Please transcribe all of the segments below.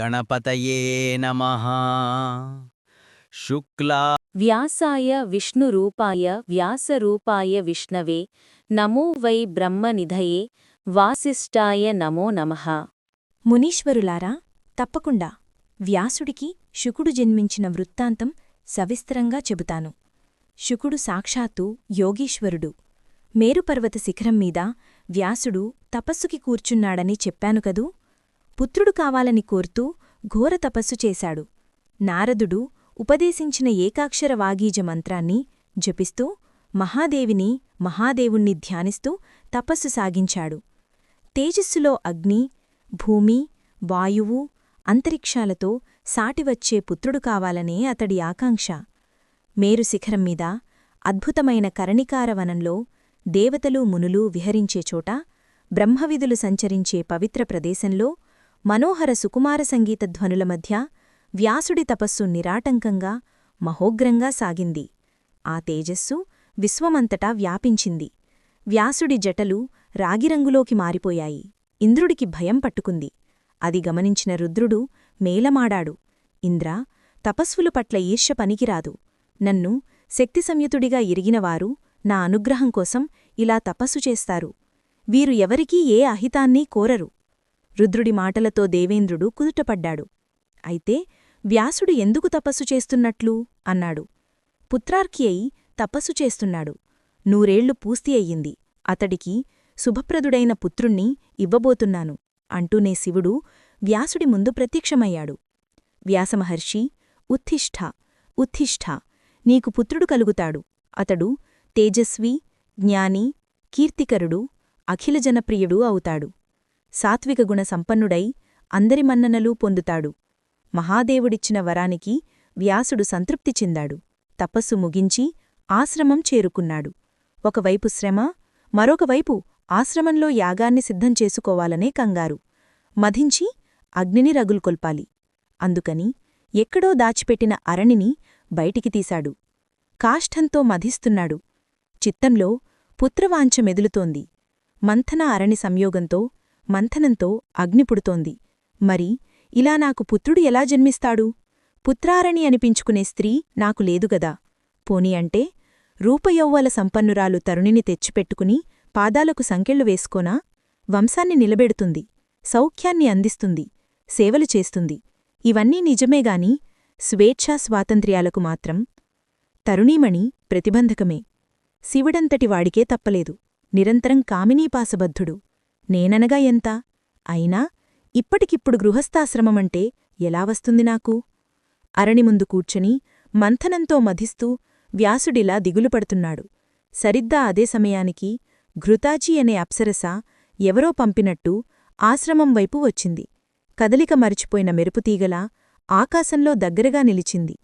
గణపతయే నమ శుక్లా వ్యాసాయ విష్ణురూపాయ వ్యాసరూపాయ విష్ణవే నమో వై బ్రహ్మనిధయే వాసిష్ఠాయ నమో నమః। మునీశ్వరులారా తప్పకుండా వ్యాసుడికి శుకుడు జన్మించిన వృత్తాంతం సవిస్తరంగా చెబుతాను. శుకుడు సాక్షాత్తు యోగీశ్వరుడు. మేరుపర్వత శిఖరం మీద వ్యాసుడు తపస్సుకి కూర్చున్నాడని చెప్పాను కదూ? పుత్రుడు కావాలని కోరుతూ ఘోర తపస్సు చేశాడు. నారదుడు ఉపదేశించిన ఏకాక్షర వాగీజ మంత్రాన్ని జపిస్తూ మహాదేవిని మహాదేవుణ్ణి ధ్యానిస్తూ తపస్సు సాగించాడు. తేజస్సులో అగ్ని భూమి వాయువు అంతరిక్షాలతో సాటివచ్చే పుత్రుడు కావాలనే అతడి ఆకాంక్ష. మేరు శిఖరం మీద అద్భుతమైన కరణికారవనంలో దేవతలు మునులు విహరించే చోట బ్రహ్మవిధులు సంచరించే పవిత్ర ప్రదేశంలో మనోహర సుకుమార సంగీత ధ్వనుల మధ్య వ్యాసుడి తపస్సు నిరాటంకంగా మహోగ్రంగా సాగింది. ఆ తేజస్సు విశ్వమంతటా వ్యాపించింది. వ్యాసుడి జటలు రాగిరంగులోకి మారిపోయాయి. ఇంద్రుడికి భయం పట్టుకుంది. అది గమనించిన రుద్రుడు మేలమాడాడు. ఇంద్ర తపస్సులు పట్ల ఈర్ష్య పనికిరాదు. నన్ను శక్తి సంయుతుడిగా ఇరిగినవారు నా అనుగ్రహం కోసం ఇలా తపస్సు చేస్తారు. వీరు ఎవరికీ ఏ అహితాన్నీ కోరరు. రుద్రుడి మాటలతో దేవేంద్రుడు కుదుటపడ్డాడు. అయితే వ్యాసుడు ఎందుకు తపస్సు చేస్తున్నట్లు? అన్నాడు. పుత్రార్కి అయి తపస్సు చేస్తున్నాడు. నూరేళ్ళు పూర్తి అయ్యింది. అతడికి శుభప్రదుడైన పుత్రుణ్ణి ఇవ్వబోతున్నాను అంటూనే శివుడు వ్యాసుడి ముందు ప్రత్యక్షమయ్యాడు. వ్యాసమహర్షి ఉత్తిష్ఠ ఉత్తిష్ఠ నీకు పుత్రుడు కలుగుతాడు. అతడు తేజస్వి జ్ఞాని కీర్తికరుడు అఖిలజనప్రియుడు అవుతాడు. సాత్విక గుణ సంపన్నుడై అందరి మన్ననలు పొందుతాడు. మహాదేవుడిచ్చిన వరానికి వ్యాసుడు సంతృప్తి చెందాడు. తపస్సు ముగించి ఆశ్రమం చేరుకున్నాడు. ఒకవైపు శ్రమ మరొకవైపు ఆశ్రమంలో యాగాన్ని సిద్ధం చేసుకోవాలనే కంగారు. మధించి అగ్నిని రగులుకొల్పాలి. అందుకని ఎక్కడో దాచిపెట్టిన అరణిని బయటికి తీశాడు. కాష్ఠంతో మధిస్తున్నాడు. చిత్తంలో పుత్రవాంఛ మెదులుతోంది. మంథన అరణి సంయోగంతో మంథనంతో అగ్నిపుడుతోంది మరి ఇలా నాకు పుత్రుడు ఎలా జన్మిస్తాడు? పుత్రారణి అనిపించుకునే స్త్రీ నాకు లేదుగదా పోని అంటే రూపయౌవ్వల సంపన్నురాలు తరుణిని తెచ్చిపెట్టుకుని పాదాలకు సంకెళ్ళు వేసుకోనా? వంశాన్ని నిలబెడుతుంది. సౌఖ్యాన్ని అందిస్తుంది. సేవలు చేస్తుంది. ఇవన్నీ నిజమేగాని స్వేచ్ఛా స్వాతంత్ర్యాలకు మాత్రం తరుణీమణి ప్రతిబంధకమే. శివుడంతటి వాడికే తప్పలేదు. నిరంతరం కామినీపాసబద్ధుడు. నేననగా ఎంత? అయినా ఇప్పటికిప్పుడు గృహస్థాశ్రమమంటే ఎలా వస్తుంది నాకు? అరణి ముందు కూర్చొని మంథనంతో మధిస్తూ వ్యాసుడిలా దిగులుపడుతున్నాడు సరిద్దా అదే సమయానికి ఘృతాజీ అనే అప్సరస ఎవరో పంపినట్టు ఆశ్రమం వైపు వచ్చింది. కదలిక మరిచిపోయిన మెరుపుతీగలా ఆకాశంలో దగ్గరగా నిలిచింది.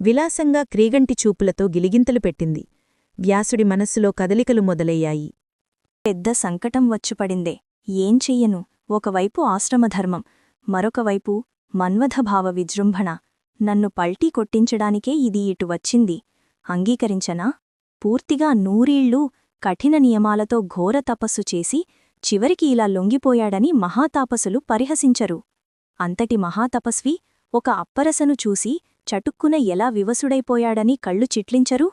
విలాసంగా క్రీగంటి చూపులతో గిలిగింతలు పెట్టింది. వ్యాసుడి మనస్సులో కదలికలు మొదలయ్యాయి. పెద్ద సంకటం వచ్చుపడిందే. ఏం చెయ్యను? ఒకవైపు ఆశ్రమధర్మం మరొకవైపు మన్వధభావ విజృంభణ. నన్ను పల్టీ కొట్టించడానికే ఇది ఇటు వచ్చింది. అంగీకరించనా? పూర్తిగా నూరీళ్ళూ కఠిన నియమాలతో ఘోర తపస్సు చేసి చివరికి ఇలా లొంగిపోయాడని మహాతాపసులు పరిహసించరు. అంతటి మహాతపస్వి ఒక అప్పరసను చూసి చటుక్కున ఎలా వివసుడైపోయాడని కళ్ళు చిట్లించరు?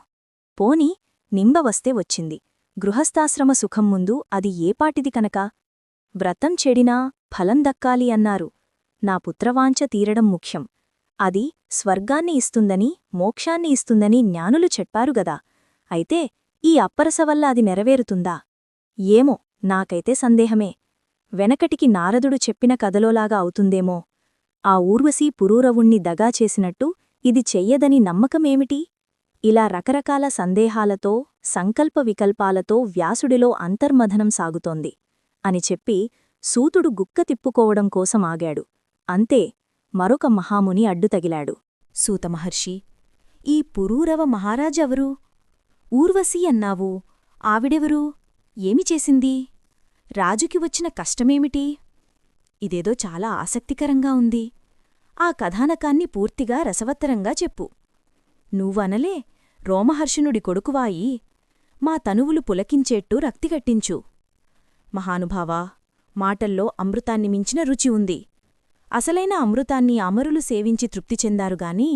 పోని నింబవస్తే వచ్చింది. గృహస్థాశ్రమ సుఖం ముందు అది ఏపాటిది కనుక? వ్రతం చెడినా ఫలం దక్కాలి అన్నారు. నా పుత్రవాంఛ తీరడం ముఖ్యం. అది స్వర్గాన్ని ఇస్తుందని మోక్షాన్ని ఇస్తుందని జ్ఞానులు చెప్పారుగదా అయితే ఈ అప్పరస వల్ల అది నెరవేరుతుందా? ఏమో నాకైతే సందేహమే. వెనకటికి నారదుడు చెప్పిన కథలోలాగా అవుతుందేమో. ఆ ఊర్వశీ పురూరవుణ్ణి దగా చేసినట్టు ఇది చెయ్యదని నమ్మకమేమిటి? ఇలా రకరకాల సందేహాలతో సంకల్ప వికల్పాలతో వ్యాసుడిలో అంతర్మథనం సాగుతోంది. అని చెప్పి సూతుడు గుక్క తిప్పుకోవడం కోసం ఆగాడు. అంతే మరొక మహాముని అడ్డుతగిలాడు సూతమహర్షి ఈ పురూరవ మహారాజెవరు? ఊర్వశీ అన్నావు. ఆవిడెవరు? ఏమి చేసింది? రాజుకి వచ్చిన కష్టమేమిటి? ఇదేదో చాలా ఆసక్తికరంగా ఉంది. ఆ కథానకాన్ని పూర్తిగా రసవత్తరంగా చెప్పు. నువ్వనలే రోమహర్షునుడి కొడుకువాయి. మా తనువులు పులకించేట్టు రక్తిగట్టించు మహానుభావా మాటల్లో అమృతాన్ని మించిన రుచి ఉంది. అసలైన అమృతాన్ని అమరులు సేవించి తృప్తి చెందారుగాని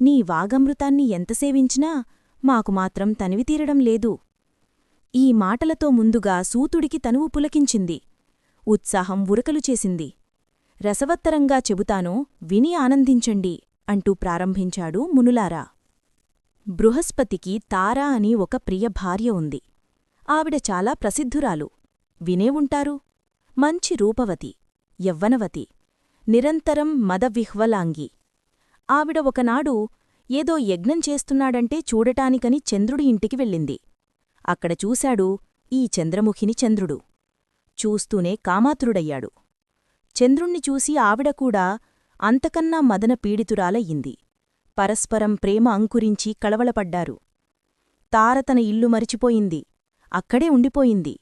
నీ వాగమృతాన్ని ఎంత సేవించినా మాకు మాత్రం తనివితీరడం లేదు. ఈ మాటలతో ముందుగా సూతుడికి తనువు పులకించింది. ఉత్సాహం ఉరకలు చేసింది. రసవత్తరంగా చెబుతానో విని ఆనందించండి అంటూ ప్రారంభించాడు మునులారా. బృహస్పతికి తారా అని ఒక ప్రియ భార్య ఉంది. ఆవిడ చాలా ప్రసిద్ధురాలు. వినే ఉంటారు. మంచి రూపవతి యవ్వనవతి నిరంతరం మదవిహ్వలాంగి. ఆవిడ ఒకనాడు ఏదో యజ్ఞం చేస్తున్నాడంటే చూడటానికని చంద్రుడి ఇంటికి వెళ్ళింది. అక్కడ చూశాడు ఈ చంద్రముఖిని చంద్రుడు. చూస్తూనే కామాతురుడయ్యాడు. చంద్రుణ్ణి చూసి ఆవిడ కూడా అంతకన్నా మదన పీడితురాలయ్యింది. పరస్పరం ప్రేమ అంకురించి కళవళపడ్డారు. తార తన ఇల్లు మరిచిపోయింది. అక్కడే ఉండిపోయింది.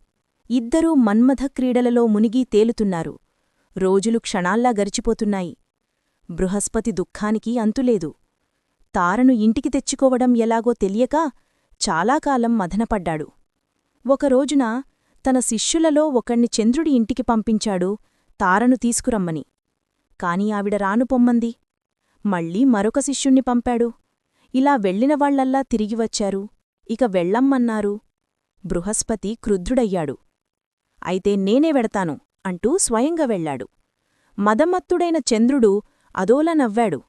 ఇద్దరూ మన్మథ క్రీడలలో మునిగి తేలుతున్నారు. రోజులు క్షణాల్లా గరిచిపోతున్నాయి బృహస్పతి దుఃఖానికి అంతులేదు. తారను ఇంటికి తెచ్చుకోవడం ఎలాగో తెలియక చాలాకాలం మదనపడ్డాడు ఒకరోజున తన శిష్యులలో ఒకణ్ణి చంద్రుడి ఇంటికి పంపించాడు తారను తీసుకురమ్మని. కాని ఆవిడ రాను పొమ్మంది. మళ్ళీ మరొక శిష్యుణ్ణి పంపాడు. ఇలా వెళ్ళిన వాళ్ళల్లా తిరిగి వచ్చారు. ఇక వెళ్ళమ్మన్నారు. బృహస్పతి క్రుద్ధుడయ్యాడు. అయితే నేనే వెడతాను అంటూ స్వయంగా వెళ్ళాడు. మదమత్తుడైన చంద్రుడు అదోలా నవ్వాడు.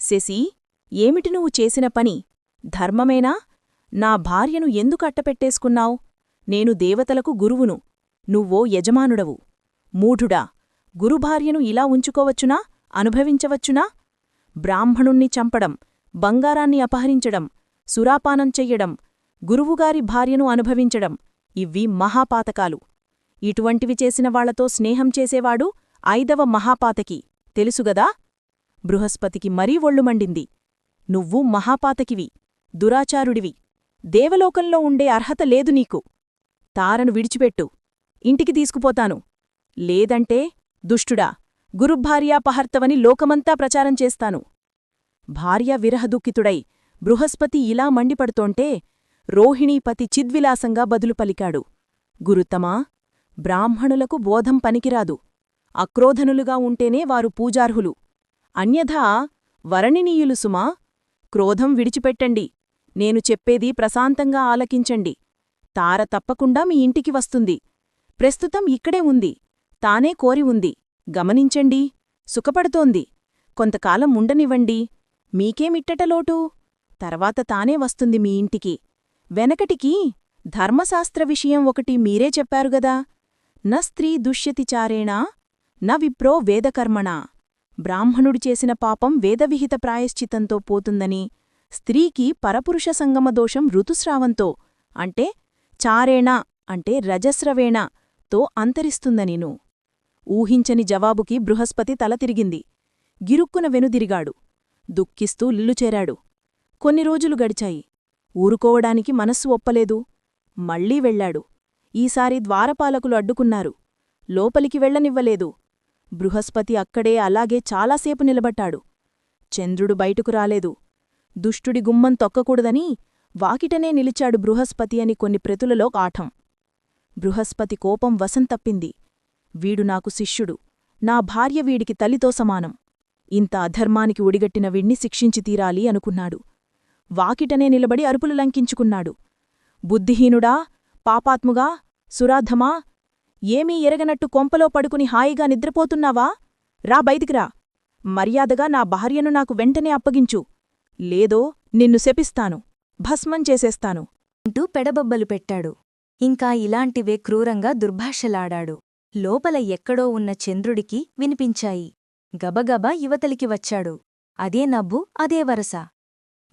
శశీ ఏమిటి నువ్వు చేసిన పని? ధర్మమేనా? నా భార్యను ఎందుకు అట్టపెట్టేసుకున్నావు? నేను దేవతలకు గురువును. నువ్వో యజమానుడవు. మూఢుడా గురుభార్యను ఇలా ఉంచుకోవచ్చునా? అనుభవించవచ్చునా? బ్రాహ్మణుణ్ణి చంపడం బంగారాన్ని అపహరించడం సురాపానం చెయ్యడం గురువుగారి భార్యను అనుభవించడం ఇవ్వి మహాపాతకాలు. ఇటువంటివి చేసిన వాళ్ళతో స్నేహం చేసేవాడు ఐదవ మహాపాతకి. తెలుసుగదా బృహస్పతికి మరీ ఒళ్ళుమండింది నువ్వు మహాపాతకివి దురాచారుడివి. దేవలోకంలో ఉండే అర్హత లేదు నీకు. తారను విడిచిపెట్టు. ఇంటికి తీసుకుపోతాను. లేదంటే దుష్టుడా గురుభార్యాపహర్తవని లోకమంతా ప్రచారం చేస్తాను. భార్య విరహదుఃఖితుడై బృహస్పతి ఇలా మండిపడుతోంటే రోహిణీపతి చిద్విలాసంగా బదులు పలికాడు. గురుత్తమా బ్రాహ్మణులకు బోధం పనికిరాదు. అక్రోధనులుగా ఉంటేనే వారు పూజార్హులు. అన్యథా వరణినీయులు సుమా క్రోధం విడిచిపెట్టండి. నేను చెప్పేది ప్రశాంతంగా ఆలకించండి. తార తప్పకుండా మీ ఇంటికి వస్తుంది. ప్రస్తుతం ఇక్కడే ఉంది. తానే కోరి ఉంది. గమనించండి. సుఖపడుతోంది. కొంతకాలం ఉండనివ్వండి. మీకేమిట్టటలోటు తర్వాత తానే వస్తుంది మీ ఇంటికి. వెనకటికి ధర్మశాస్త్ర విషయం ఒకటి మీరే చెప్పారుగదా న స్త్రీ దుష్యతి చారేణా న విప్రో వేదకర్మణా. బ్రాహ్మణుడు చేసిన పాపం వేదవిహిత ప్రాయశ్చితంతో పోతుందని స్త్రీకి పరపురుష సంగమ దోషం ఋతుస్రావంతో అంటే చారేణా అంటే రజస్రవేణ తో అంతరిస్తుందనిను. ఊహించని జవాబుకి బృహస్పతి తల తిరిగింది. గిరుక్కున వెనుదిరిగాడు దుఃఖిస్తూ లిల్లుచేరాడు కొన్ని రోజులు గడిచాయి. ఊరుకోవడానికి మనస్సు ఒప్పలేదు. మళ్ళీ వెళ్ళాడు ఈసారి ద్వారపాలకులు అడ్డుకున్నారు. లోపలికి వెళ్ళనివ్వలేదు బృహస్పతి అక్కడే అలాగే చాలాసేపు నిలబట్టాడు చంద్రుడు బయటకు రాలేదు. దుష్టుడి గుమ్మం తొక్కకూడదని వాకిటనే నిలిచాడు బృహస్పతి అని కొన్ని ప్రతులలో ఆఠం. బృహస్పతి కోపం వసంతప్పింది వీడు నాకు శిష్యుడు. నా భార్య వీడికి తల్లితో సమానం. ఇంత అధర్మానికి ఒడిగట్టిన వీణ్ణి శిక్షించి తీరాలి అనుకున్నాడు. వాకిటనే నిలబడి అరుపులు లంకించుకున్నాడు. బుద్ధిహీనుడా పాపాత్ముగా సురాధమా ఏమీ ఎరగనట్టు కొంపలో పడుకుని హాయిగా నిద్రపోతున్నావా? రా బయటికిరా మర్యాదగా నా భార్యను నాకు వెంటనే అప్పగించు. లేదో నిన్ను శపిస్తాను. భస్మం చేసేస్తాను. అంటూ పెడబొబ్బలు పెట్టాడు. ఇంకా ఇలాంటివే క్రూరంగా దుర్భాషలాడాడు. లోపల ఎక్కడో ఉన్న చంద్రుడికి వినిపించాయి. గబగబా యువతలికి వచ్చాడు. అదే నవ్వు అదే వరస.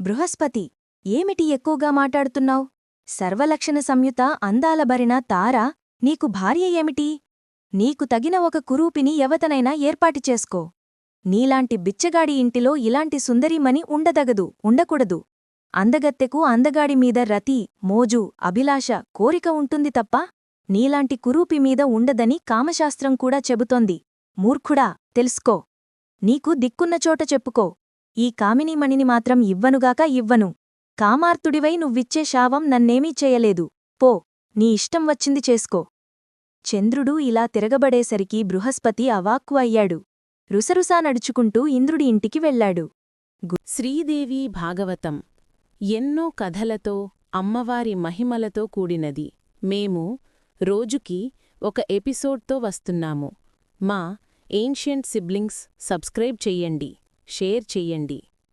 బృహస్పతి ఏమిటి ఎక్కువగా మాటాడుతున్నావ్ సర్వలక్షణ సంయుత అందాలబరిన తార నీకు భార్య ఏమిటి? నీకు తగిన ఒక కురూపిని ఎవతనైనా ఏర్పాటు చేసుకో. నీలాంటి బిచ్చగాడి ఇంటిలో ఇలాంటి సుందరీమణి ఉండదగదు ఉండకూడదు. అందగత్తెకు అందగాడి మీద రతి మోజు అభిలాష కోరిక ఉంటుంది తప్ప నీలాంటి కురూపి మీద ఉండదని కామశాస్త్రం కూడా చెబుతోంది. మూర్ఖుడా తెలుసుకో. నీకు దిక్కున్న చోట చెప్పుకో. ఈ కామినీమణిని మాత్రం ఇవ్వనుగాక ఇవ్వను. కామార్తుడివై నువ్విచ్చే శావం నన్నేమీ చేయలేదు. పో నీ ఇష్టం వచ్చింది చేసుకో. చంద్రుడు ఇలా తిరగబడేసరికి బృహస్పతి అవాక్కు అయ్యాడు. రుసరుసా నడుచుకుంటూ ఇంద్రుడి ఇంటికి వెళ్ళాడు. శ్రీదేవి భాగవతం. ఎన్నో కథలతో అమ్మవారి మహిమలతో కూడినది. మేము రోజుకి ఒక ఎపిసోడ్తో వస్తున్నాము. మా ఏన్షియంట్ సిబ్లింగ్స్ సబ్స్క్రైబ్ చెయ్యండి షేర్ చెయ్యండి